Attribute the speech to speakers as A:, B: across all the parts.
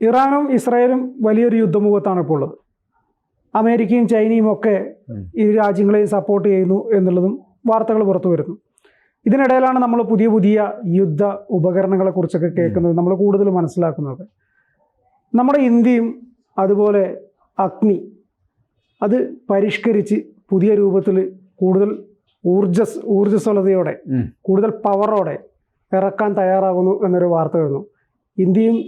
A: ഇറാനും ഇസ്രായേലും വലിയൊരു യുദ്ധമുഖത്താണ് ഇപ്പോൾ ഉള്ളത്. അമേരിക്കയും ചൈനയും ഒക്കെ ഈ രാജ്യങ്ങളെ സപ്പോർട്ട് ചെയ്യുന്നു എന്നുള്ളതും വാർത്തകൾ പുറത്തു വരുന്നു. ഇതിനിടയിലാണ് നമ്മൾ പുതിയ പുതിയ യുദ്ധ ഉപകരണങ്ങളെ കുറിച്ചൊക്കെ കേൾക്കുന്നത് നമ്മൾ കൂടുതൽ മനസ്സിലാക്കുന്നത്. നമ്മുടെ ഇന്ത്യയും അതുപോലെ അഗ്നി അത് പരിഷ്കരിച്ച് പുതിയ രൂപത്തിൽ കൂടുതൽ ഊർജസ്
B: ഊർജസ്വലതയോടെ
A: കൂടുതൽ പവറോടെ ഇറക്കാൻ തയ്യാറാകുന്നു എന്നൊരു വാർത്ത വരുന്നു. ഇന്ത്യയും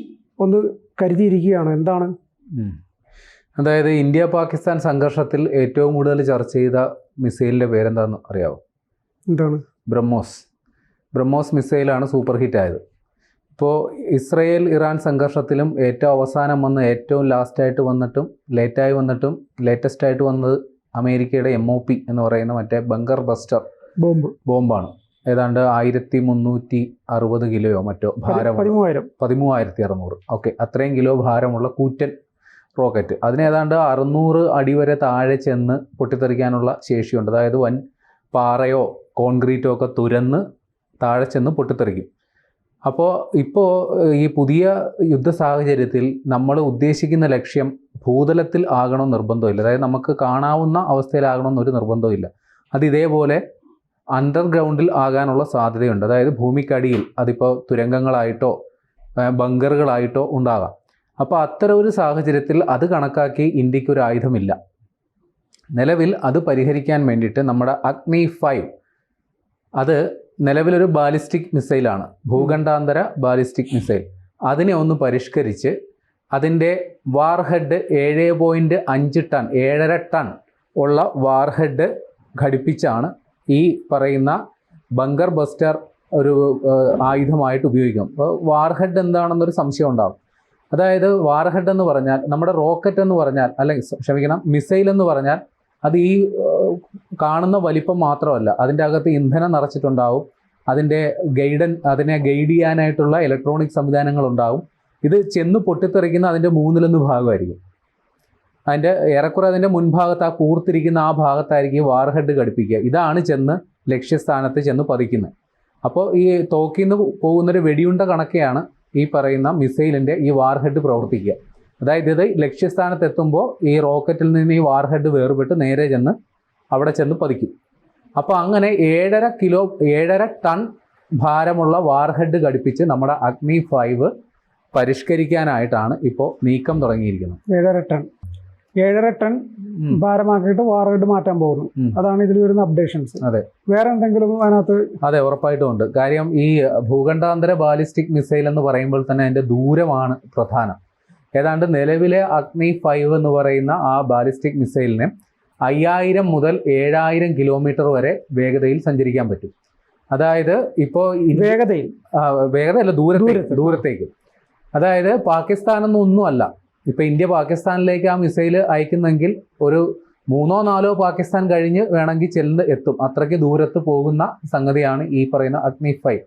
A: ഒന്ന് കരുതിയിരിക്കുകയാണ്. എന്താണ്.
B: അതായത് ഇന്ത്യ പാകിസ്ഥാൻ സംഘർഷത്തിൽ ഏറ്റവും കൂടുതൽ ചർച്ച ചെയ്ത മിസൈലിന്റെ പേരെന്താണെന്ന് അറിയാവോ?
A: എന്താണ്?
B: ബ്രഹ്മോസ്. ബ്രഹ്മോസ് മിസൈലാണ് സൂപ്പർ ഹിറ്റ് ആയത്. ഇപ്പോൾ ഇസ്രയേൽ ഇറാൻ സംഘർഷത്തിലും ഏറ്റവും അവസാനം വന്ന് ഏറ്റവും ലാസ്റ്റായിട്ട് വന്നിട്ടും ലേറ്റായി വന്നിട്ടും ലേറ്റസ്റ്റ് ആയിട്ട് വന്നത് അമേരിക്കയുടെ എം ഒ പി എന്ന് പറയുന്ന മറ്റേ ബങ്കർ ബസ്റ്റർ
A: ബോംബ്.
B: ബോംബാണ്. ഏതാണ്ട് ആയിരത്തി മുന്നൂറ്റി അറുപത് കിലോയോ മറ്റോ ഭാരം
A: പതിമൂവായിരം.
B: പതിമൂവായിരത്തി അറുന്നൂറ് ഓക്കെ അത്രയും കിലോ ഭാരമുള്ള കൂറ്റൻ റോക്കറ്റ്. അതിന് ഏതാണ്ട് അറുന്നൂറ് അടി വരെ താഴെ ചെന്ന് പൊട്ടിത്തെറിക്കാനുള്ള ശേഷിയുണ്ട്. അതായത് വൻ പാറയോ കോൺക്രീറ്റോ ഒക്കെ തുരന്ന് താഴെ ചെന്ന് പൊട്ടിത്തെറിക്കും. അപ്പോൾ ഇപ്പോൾ ഈ പുതിയ യുദ്ധ സാഹചര്യത്തിൽ നമ്മൾ ഉദ്ദേശിക്കുന്ന ലക്ഷ്യം ഭൂതലത്തിൽ ആകണം നിർബന്ധമില്ല. അതായത് നമുക്ക് കാണാവുന്ന അവസ്ഥയിലാകണമെന്നൊരു നിർബന്ധമില്ല അത് ഇതേപോലെ അണ്ടർഗ്രൗണ്ടിൽ ആകാനുള്ള സാധ്യതയുണ്ട്. അതായത് ഭൂമിക്കടിയിൽ അതിപ്പോൾ തുരങ്കങ്ങളായിട്ടോ ബങ്കറുകളായിട്ടോ ഉണ്ടാകാം. അപ്പോൾ അത്തരം ഒരു സാഹചര്യത്തിൽ അത് കണക്കാക്കി ഇന്ത്യയ്ക്ക് ഒരു ആയുധമില്ല. നിലവിൽ അത് പരിഹരിക്കാൻ വേണ്ടിയിട്ട് നമ്മുടെ അഗ്നി ഫൈവ് അത് നിലവിലൊരു ബാലിസ്റ്റിക് മിസൈലാണ്. ഭൂഖണ്ഡാന്തര ബാലിസ്റ്റിക് മിസൈൽ. അതിനെ ഒന്ന് പരിഷ്കരിച്ച് അതിന്റെ വാർഹെഡ് ഏഴ് പോയിന്റ് അഞ്ച് ടൺ ഏഴര ടൺ ഉള്ള വാർഹെഡ് ഘടിപ്പിച്ചാണ് ഈ പറയുന്ന ബങ്കർ ബസ്റ്റർ ഒരു ആയുധമായിട്ട് ഉപയോഗിക്കും. അപ്പോൾ വാർഹെഡ് എന്താണെന്നൊരു സംശയം ഉണ്ടാകും അതായത് വാർഹെഡ് എന്ന് പറഞ്ഞാൽ നമ്മുടെ റോക്കറ്റ് എന്ന് പറഞ്ഞാൽ അല്ലെങ്കിൽ ക്ഷമിക്കണം മിസൈൽ എന്ന് പറഞ്ഞാൽ അത് ഈ കാണുന്ന വലിപ്പം മാത്രമല്ല. അതിന്റെ അകത്ത് ഇന്ധനം നിറച്ചിട്ടുണ്ടാവും. അതിന്റെ ഗൈഡൻ അതിനെ ഗൈഡ് ചെയ്യാനായിട്ടുള്ള ഇലക്ട്രോണിക് സംവിധാനങ്ങളുണ്ടാവും. ഇത് ചെന്ന് പൊട്ടിത്തെറിക്കുന്ന അതിന്റെ മൂന്നിലൊന്ന് ഭാഗമായിരിക്കും. അതിന്റെ ഏറെക്കുറെ അതിന്റെ മുൻഭാഗത്ത് ആ കൂർത്തിരിക്കുന്ന ആ ഭാഗത്തായിരിക്കും വാർഹെഡ് ഘടിപ്പിക്കുക. ഇതാണ് ചെന്ന് ലക്ഷ്യസ്ഥാനത്ത് ചെന്ന് പതിക്കുന്നത്. അപ്പോൾ ഈ തോക്കിൽ നിന്ന് പോകുന്നൊരു വെടിയുണ്ട കണക്കെയാണ് ഈ പറയുന്ന മിസൈലിന്റെ ഈ വാർഹെഡ് പ്രവർത്തിക്കുക. അതായത് ഇത് ലക്ഷ്യസ്ഥാനത്ത് എത്തുമ്പോൾ ഈ റോക്കറ്റിൽ നിന്ന് ഈ വാർഹെഡ് വേർപെട്ട് നേരെ ചെന്ന് അവിടെ ചെന്ന് പതിക്കും. അപ്പോൾ അങ്ങനെ ഏഴര കിലോ ഏഴര ടൺ ഭാരമുള്ള വാർഹെഡ് ഘടിപ്പിച്ച് നമ്മുടെ അഗ്നി ഫൈവ് പരിഷ്കരിക്കാനായിട്ടാണ് ഇപ്പോൾ നീക്കം തുടങ്ങിയിരിക്കുന്നത്.
A: ഏഴര ടൺ. ഏഴര ടൺ. ഭാരമാക്കിയിട്ട് വാറായിട്ട് മാറ്റാൻ പോകുന്നു. അതാണ് ഇതിൽ വരുന്ന അപ്ഡേഷൻസ്
B: അതെ.
A: വേറെ എന്തെങ്കിലും അതിനകത്ത്
B: അതെ ഉറപ്പായിട്ടും ഉണ്ട്. കാര്യം ഈ ഭൂഖണ്ഡാന്തര ബാലിസ്റ്റിക് മിസൈൽ എന്ന് പറയുമ്പോൾ തന്നെ അതിന്റെ ദൂരമാണ് പ്രധാനം. ഏതാണ്ട് നിലവിലെ അഗ്നി ഫൈവ് എന്ന് പറയുന്ന ആ ബാലിസ്റ്റിക് മിസൈലിന് അയ്യായിരം മുതൽ ഏഴായിരം കിലോമീറ്റർ വരെ വേഗതയിൽ സഞ്ചരിക്കാൻ പറ്റും. അതായത് ഇപ്പോൾ
A: വേഗതയിൽ.
B: വേഗതയല്ല ദൂരത്തേക്ക്. ദൂരത്തേക്ക്. അതായത് പാകിസ്ഥാനൊന്നും ഒന്നുമല്ല. ഇപ്പൊ ഇന്ത്യ പാകിസ്ഥാനിലേക്ക് ആ മിസൈൽ അയക്കുന്നെങ്കിൽ ഒരു മൂന്നോ നാലോ പാകിസ്ഥാൻ കഴിഞ്ഞ് വേണമെങ്കിൽ ചെന്ന് എത്തും. അത്രയ്ക്ക് ദൂരത്ത് പോകുന്ന സംഗതിയാണ് ഈ പറയുന്ന അഗ്നി ഫൈവ്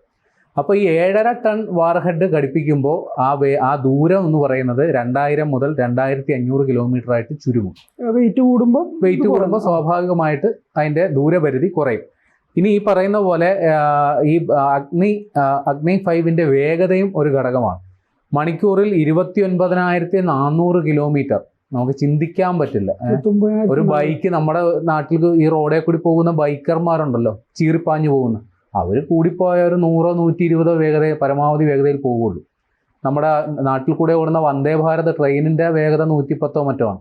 B: അപ്പോൾ ഈ ഏഴര ടൺ വാർഹെഡ് ഘടിപ്പിക്കുമ്പോൾ ആ വേ ആ ദൂരം എന്ന് പറയുന്നത് രണ്ടായിരം മുതൽ രണ്ടായിരത്തി അഞ്ഞൂറ് കിലോമീറ്റർ ആയിട്ട് ചുരുങ്ങും.
A: വെയിറ്റ് കൂടുമ്പോൾ
B: വെയിറ്റ് കൂടുമ്പോൾ സ്വാഭാവികമായിട്ട് അതിന്റെ ദൂരപരിധി കുറയും. ഇനി ഈ പറയുന്ന പോലെ ഈ അഗ്നി അഗ്നി ഫൈവിന്റെ വേഗതയും ഒരു ഘടകമാണ്. മണിക്കൂറിൽ ഇരുപത്തി ഒൻപതിനായിരത്തി നാനൂറ് കിലോമീറ്റർ. നമുക്ക് ചിന്തിക്കാൻ പറ്റില്ല. ഒരു ബൈക്ക് നമ്മുടെ നാട്ടിൽ ഈ റോഡേ കൂടി പോകുന്ന ബൈക്കർമാരുണ്ടല്ലോ ചീറിപ്പാഞ്ഞു പോകുന്ന. അവർ കൂടിപ്പോയ ഒരു നൂറോ നൂറ്റി ഇരുപതോ വേഗത പരമാവധി വേഗതയിൽ പോവുള്ളൂ നമ്മുടെ നാട്ടിൽ കൂടെ ഓടുന്ന വന്ദേ ഭാരത് ട്രെയിനിന്റെ വേഗത നൂറ്റിപ്പത്തോ മറ്റോ ആണ്.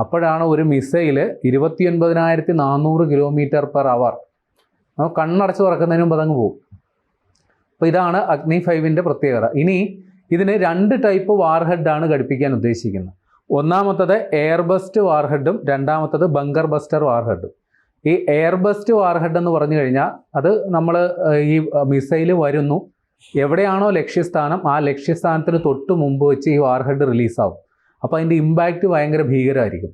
B: അപ്പോഴാണ് ഒരു മിസൈൽ ഇരുപത്തി ഒൻപതിനായിരത്തി നാനൂറ് കിലോമീറ്റർ പെർ അവർ. നമ്മൾ കണ്ണടച്ച് തുറക്കുന്നതിന് മുമ്പ് അതങ്ങ് പോകും. അപ്പോൾ ഇതാണ് അഗ്നി ഫൈവിന്റെ പ്രത്യേകത. ഇനി ഇതിന് രണ്ട് ടൈപ്പ് വാർഹെഡാണ് ഘടിപ്പിക്കാൻ ഉദ്ദേശിക്കുന്നത്. ഒന്നാമത്തത് എയർ ബസ്റ്റ് വാർഹെഡും രണ്ടാമത്തത് ബങ്കർ ബസ്റ്റർ വാർഹെഡും ഈ എയർ ബസ്റ്റ് വാർഹെഡ് എന്ന് പറഞ്ഞു കഴിഞ്ഞാൽ അത് നമ്മൾ ഈ മിസൈൽ വരുന്നു. എവിടെയാണോ ലക്ഷ്യസ്ഥാനം ആ ലക്ഷ്യസ്ഥാനത്തിന് തൊട്ട് മുമ്പ് വെച്ച് ഈ വാർഹെഡ് റിലീസാവും അപ്പോൾ അതിന്റെ ഇമ്പാക്റ്റ് ഭയങ്കര ഭീകരമായിരിക്കും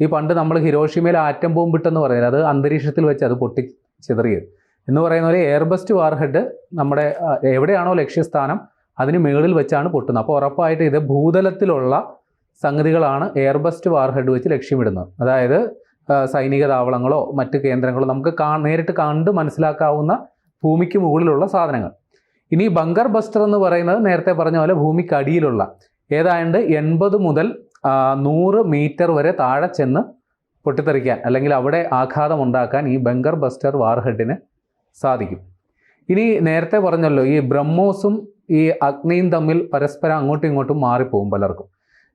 B: ഈ പണ്ട് നമ്മൾ ഹിരോഷിമയിൽ ആറ്റം ബോംബിട്ടെന്ന് പറയുന്നത് അത് അന്തരീക്ഷത്തിൽ വെച്ച് അത് പൊട്ടി ചിതറിയത്. എന്ന് പറയുന്ന പോലെ എയർബസ്റ്റ് വാർഹെഡ് നമ്മുടെ എവിടെയാണോ ലക്ഷ്യസ്ഥാനം അതിന് മുകളിൽ വെച്ചാണ് പൊട്ടുന്നത്. അപ്പോൾ ഉറപ്പായിട്ട് ഇത് ഭൂതലത്തിലുള്ള സംഗതികളാണ് എയർബസ്റ്റ് വാർഹെഡ് വെച്ച് ലക്ഷ്യമിടുന്നത്. അതായത് സൈനിക താവളങ്ങളോ മറ്റ് കേന്ദ്രങ്ങളോ നമുക്ക് കാ നേരിട്ട് കണ്ട് മനസ്സിലാക്കാവുന്ന ഭൂമിക്ക് മുകളിലുള്ള സാധനങ്ങൾ. ഇനി ബങ്കർ ബസ്റ്റർ എന്ന് പറയുന്നത് നേരത്തെ പറഞ്ഞ പോലെ ഭൂമിക്ക് അടിയിലുള്ള ഏതാണ്ട് എൺപത് മുതൽ നൂറ് മീറ്റർ വരെ താഴെ ചെന്ന് പൊട്ടിത്തെറിക്കാൻ അല്ലെങ്കിൽ അവിടെ ആഘാതം ഉണ്ടാക്കാൻ ഈ ബങ്കർ ബസ്റ്റർ വാർഹെഡിന് സാധിക്കും. ഇനി നേരത്തെ പറഞ്ഞല്ലോ ഈ ബ്രഹ്മോസും ഈ അഗ്നിയും തമ്മിൽ പരസ്പരം അങ്ങോട്ടും ഇങ്ങോട്ടും മാറിപ്പോകും പലർക്കും.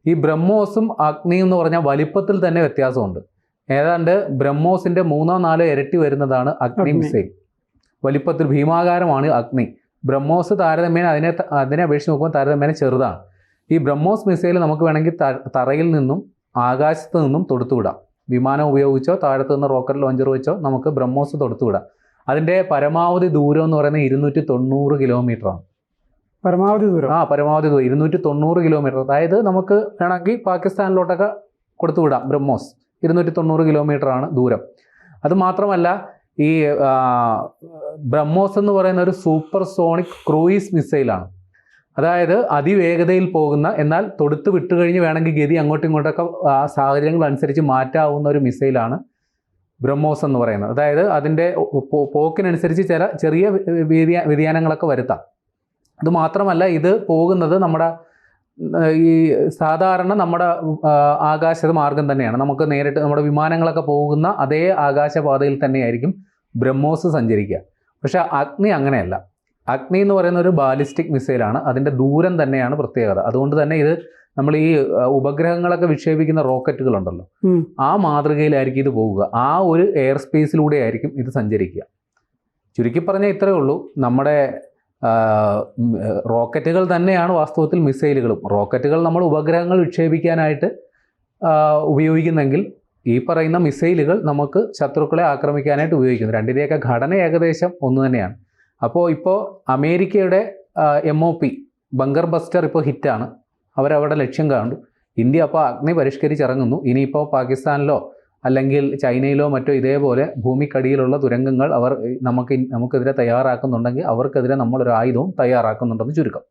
B: ഈ ബ്രഹ്മോസും അഗ്നിയും എന്ന് പറഞ്ഞാൽ വലിപ്പത്തിൽ തന്നെ വ്യത്യാസമുണ്ട്. ഏതാണ്ട് ബ്രഹ്മോസിന്റെ മൂന്നോ നാലോ ഇരട്ടി വരുന്നതാണ് അഗ്നി. മിസൈൽ. വലിപ്പത്തിൽ ഭീമാകാരമാണ് അഗ്നി. ബ്രഹ്മോസ് താരതമ്യേന അതിനെ അതിനെ അപേക്ഷിച്ച് നോക്കുമ്പോൾ താരതമ്യേന ചെറുതാണ്. ഈ ബ്രഹ്മോസ് മിസൈൽ നമുക്ക് വേണമെങ്കിൽ തറയിൽ നിന്നും ആകാശത്ത് നിന്നും തൊടുത്തുവിടാം. വിമാനം ഉപയോഗിച്ചോ താഴത്ത് നിന്ന് റോക്കറ്റ് ലോഞ്ചർ വെച്ചോ നമുക്ക് ബ്രഹ്മോസ് തൊടുത്തുവിടാം. അതിന്റെ പരമാവധി ദൂരം എന്ന് പറയുന്നത് ഇരുന്നൂറ്റി തൊണ്ണൂറ് കിലോമീറ്ററാണ്
A: പരമാവധി ദൂരം.
B: ആ പരമാവധി ദൂരം. ഇരുന്നൂറ്റി തൊണ്ണൂറ് കിലോമീറ്റർ അതായത് നമുക്ക് വേണമെങ്കിൽ പാകിസ്ഥാനിലോട്ടൊക്കെ കൊടുത്തു വിടാം. ബ്രഹ്മോസ്. ഇരുന്നൂറ്റി തൊണ്ണൂറ് കിലോമീറ്റർ ആണ് ദൂരം. അത് മാത്രമല്ല ഈ ബ്രഹ്മോസ് എന്ന് പറയുന്ന ഒരു സൂപ്പർ സോണിക് ക്രൂയിസ് മിസൈലാണ് അതായത് അതിവേഗതയിൽ പോകുന്ന എന്നാൽ തൊടുത്ത് വിട്ടു കഴിഞ്ഞ് വേണമെങ്കിൽ ഗതി അങ്ങോട്ടും ഇങ്ങോട്ടൊക്കെ സാഹചര്യങ്ങൾ അനുസരിച്ച് മാറ്റാവുന്ന ഒരു മിസൈലാണ് ബ്രഹ്മോസ് എന്ന് പറയുന്നത്. അതായത് അതിന്റെ പോക്കിനനുസരിച്ച് ചില ചെറിയ വ്യതിയാ വ്യതിയാനങ്ങളൊക്കെ വരുത്താം. ഇത് മാത്രമല്ല ഇത് പോകുന്നത് നമ്മുടെ ഈ സാധാരണ നമ്മുടെ ആകാശ മാർഗം തന്നെയാണ്. നമുക്ക് നേരിട്ട് നമ്മുടെ വിമാനങ്ങളൊക്കെ പോകുന്ന അതേ ആകാശപാതയിൽ തന്നെയായിരിക്കും ബ്രഹ്മോസ് സഞ്ചരിക്കുക. പക്ഷെ അഗ്നി അങ്ങനെയല്ല. അഗ്നി എന്ന് പറയുന്ന ഒരു ബാലിസ്റ്റിക് മിസൈലാണ്. അതിന്റെ ദൂരം തന്നെയാണ് പ്രത്യേകത. അതുകൊണ്ട് തന്നെ ഇത് നമ്മൾ ഈ ഉപഗ്രഹങ്ങളൊക്കെ വിക്ഷേപിക്കുന്ന റോക്കറ്റുകളുണ്ടല്ലോ.
A: ഉണ്ടല്ലോ
B: ആ മാതൃകയിലായിരിക്കും ഇത് പോവുക ആ ഒരു എയർ സ്പേസിലൂടെ ആയിരിക്കും ഇത് സഞ്ചരിക്കുക. ചുരുക്കി പറഞ്ഞാൽ ഇത്രയേ ഉള്ളൂ. നമ്മുടെ റോക്കറ്റുകൾ തന്നെയാണ് വാസ്തവത്തിൽ മിസൈലുകളും. റോക്കറ്റുകൾ നമ്മൾ ഉപഗ്രഹങ്ങൾ വിക്ഷേപിക്കാനായിട്ട് ഉപയോഗിക്കുന്നെങ്കിൽ ഈ പറയുന്ന മിസൈലുകൾ നമുക്ക് ശത്രുക്കളെ ആക്രമിക്കാനായിട്ട് ഉപയോഗിക്കുന്നു. രണ്ടിന്റെയൊക്കെ ഘടന ഏകദേശം ഒന്ന് തന്നെയാണ്. അപ്പോൾ ഇപ്പോൾ അമേരിക്കയുടെ M O P bunker buster ഇപ്പോൾ ഹിറ്റാണ്. അവരവിടെ ലക്ഷ്യം കാണും ഇന്ത്യ അപ്പോൾ അഗ്നി പരിഷ്കരിച്ചിറങ്ങുന്നു. ഇനിയിപ്പോൾ പാകിസ്ഥാനിലോ അല്ലെങ്കിൽ ചൈനയിലോ മറ്റോ ഇതേപോലെ ഭൂമിക്കടിയിലുള്ള തുരങ്കങ്ങൾ അവർ നമുക്ക് നമുക്കെതിരെ തയ്യാറാക്കുന്നുണ്ടെങ്കിൽ അവർക്കെതിരെ നമ്മളൊരു ആയുധവും തയ്യാറാക്കുന്നുണ്ടെന്ന് ചുരുക്കം.